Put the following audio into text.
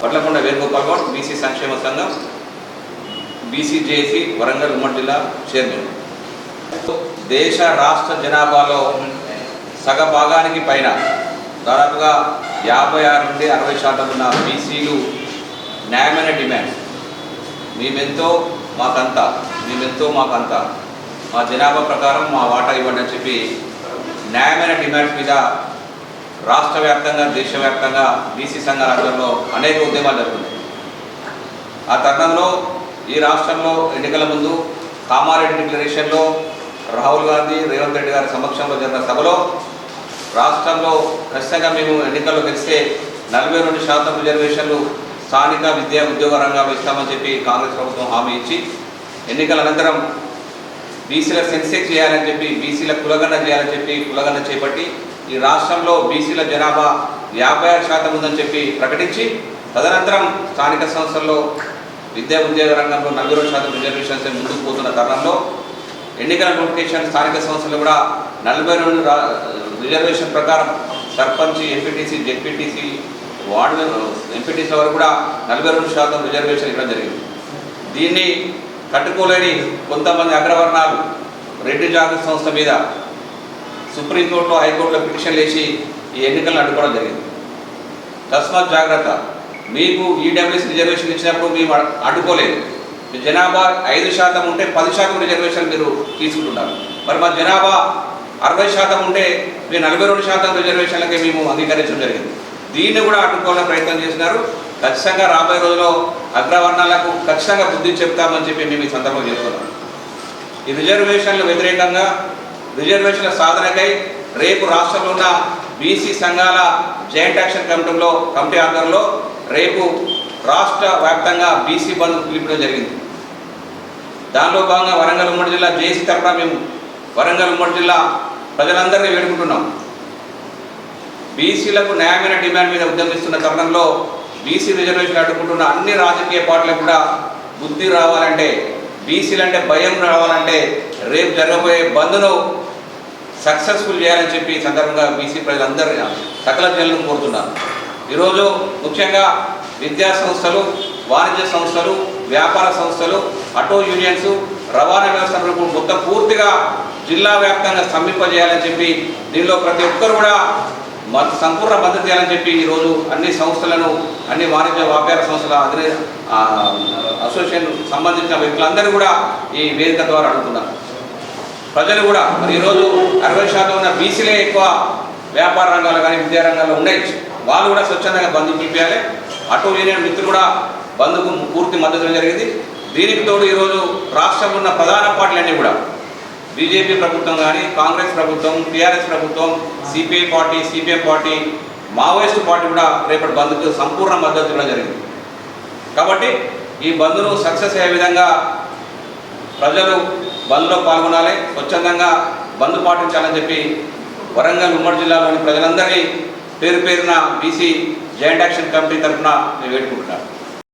పట్లకొండ Venugopal Goud BC సంక్షేమ సంఘం BC జేసీ వరంగల్ ఉమ్మడి జిల్లా చైర్మన్. దేశ రాష్ట్ర జనాభాలో సగ భాగానికి పైన దాదాపుగా యాభై ఆరు నుండి అరవై శాతం ఉన్న బీసీలు న్యాయమైన డిమాండ్ మేమెంతో మాకంత మేమెంతో మాకంత మా జనాభా ప్రకారం మా వాటా ఇవ్వండి అని చెప్పి న్యాయమైన డిమాండ్స్ మీద రాష్ట్ర వ్యాప్తంగా దేశవ్యాప్తంగా బీసీ సంఘాల ఆధ్వర్యంలో అనేక ఉద్యమాలు జరుగుతున్నాయి. ఆ తరుణంలో ఈ రాష్ట్రంలో ఎన్నికల ముందు కామారెడ్డి డిక్లరేషన్లో రాహుల్ గాంధీ రేవంత్ రెడ్డి గారి సమక్షంలో జరిగిన సభలో రాష్ట్రంలో ఖచ్చితంగా మేము ఎన్నికల్లో గెలిస్తే నలభై రెండు శాతం రిజర్వేషన్లు స్థానిక విద్యా ఉద్యోగ రంగాల్లో ఇస్తామని చెప్పి కాంగ్రెస్ ప్రభుత్వం హామీ ఇచ్చి ఎన్నికల అనంతరం బీసీల సెన్సెక్స్ చేయాలని చెప్పి బీసీల కులగన్న చేయాలని చెప్పి కులగన్న చేపట్టి ఈ రాష్ట్రంలో బీసీల జనాభా యాభై ఆరు శాతం ఉందని చెప్పి ప్రకటించి తదనంతరం స్థానిక సంస్థల్లో విద్యా ఉద్యోగ రంగంలో నలభై రెండు శాతం రిజర్వేషన్స్ ముందుకు పోతున్న తరుణంలో ఎన్నికల నోటిఫికేషన్ స్థానిక సంస్థలు కూడా నలభై రెండు రా- రిజర్వేషన్ ప్రకారం sarpanch MPTC ZPTC ward MPTC వరకు కూడా నలభై రెండు శాతం రిజర్వేషన్ ఇవ్వడం జరిగింది. దీన్ని కట్టుకోలేని కొంతమంది అగ్రవర్ణాలు రెడ్డి జాగ్రత్త సంస్థ మీద సుప్రీంకోర్టులో హైకోర్టులో పిటిషన్లు వేసి ఈ ఎన్నికలను అడ్డుకోవడం జరిగింది. తస్మాత్ జాగ్రత్త. మీకు ఈడబ్ల్యూఎస్ రిజర్వేషన్ ఇచ్చినప్పుడు మేము అడ్డుకోలేదు. జనాభా ఐదు శాతం ఉంటే పది శాతం రిజర్వేషన్ మీరు తీసుకుంటున్నారు. మరి మా జనాభా అరవై శాతం ఉంటే మీరు నలభై రెండు శాతం రిజర్వేషన్లకే మేము అంగీకరించడం జరిగింది. దీన్ని కూడా అడ్డుకోవాలని ప్రయత్నం చేసినారు ఖచ్చితంగా రాబోయే రోజుల్లో అగ్రవర్ణాలకు ఖచ్చితంగా బుద్ధి చెప్తామని చెప్పి మేము ఈ సందర్భంగా చెప్తున్నాం. ఈ రిజర్వేషన్ల వ్యతిరేకంగా రిజర్వేషన్ల సాధనకై రేపు రాష్ట్రంలో ఉన్న బీసీ సంఘాల జాయింట్ యాక్షన్ కమిటీలో కమిటీ ఆధ్వర్యంలో రేపు రాష్ట్ర వ్యాప్తంగా బీసీ బంద్ పిలిపడం జరిగింది. దానిలో భాగంగా వరంగల్ ఉమ్మడి జిల్లా జేసీ తరఫున మేము వరంగల్ ఉమ్మడి జిల్లా ప్రజలందరినీ వేడుకుంటున్నాం. బీసీలకు న్యాయమైన డిమాండ్ మీద ఉద్యమిస్తున్న తరుణంలో బీసీ రిజర్వేషన్ అడ్డుకుంటున్న అన్ని రాజకీయ పార్టీలకు కూడా బుద్ధి రావాలంటే బీసీలంటే భయం రావాలంటే రేపు జరగబోయే బంద్ను సక్సెస్ఫుల్ చేయాలని చెప్పి ఈ సందర్భంగా బీసీ ప్రజలందరూ సకల జనులను కోరుతున్నారు ఈరోజు ముఖ్యంగా విద్యా సంస్థలు వాణిజ్య సంస్థలు వ్యాపార సంస్థలు ఆటో యూనియన్స్ రవాణా వ్యవస్థలకు మొత్తం పూర్తిగా జిల్లా వ్యాప్తంగా స్తంభింపజేయాలని చెప్పి దీనిలో ప్రతి ఒక్కరు కూడా మత సంపూర్ణ మద్దతు చేయాలని చెప్పి ఈరోజు అన్ని సంస్థలను అన్ని వాణిజ్య వ్యాపార సంస్థల అధినే అసోసియేషన్ సంబంధించిన వ్యక్తులందరూ కూడా ఈ వేదిక ద్వారా అడుగుతున్నారు ప్రజలు కూడా మరి ఈరోజు అరవై శాతం ఉన్న బీసీలే ఎక్కువ వ్యాపార రంగాలు కానీ విద్యా రంగాల్లో ఉండొచ్చు. వాళ్ళు కూడా స్వచ్ఛందంగా బంద్ పిలిపించాలి ఆటో యూనియన్ మిత్రులు కూడా బంద్కు పూర్తి మద్దతు జరిగింది. దీనికి తోడు ఈరోజు రాష్ట్రంలో ఉన్న ప్రధాన పార్టీలన్నీ కూడా బీజేపీ ప్రభుత్వం కానీ కాంగ్రెస్ ప్రభుత్వం టీఆర్ఎస్ ప్రభుత్వం CPI party CPM party Maoist party కూడా రేపటి బంద్కు సంపూర్ణ మద్దతు ఇవ్వడం జరిగింది. కాబట్టి ఈ బంద్ను సక్సెస్ అయ్యే విధంగా ప్రజలు బంద్లో పాల్గొనాలి. స్వచ్ఛందంగా బంద్ పాటించాలని చెప్పి వరంగల్ ఉమ్మడి జిల్లాలోని ప్రజలందరినీ పేరు పేరున బీసీ జాయింట్ యాక్షన్ కమిటీ తరఫున నేను వేడుకుంటున్నాను.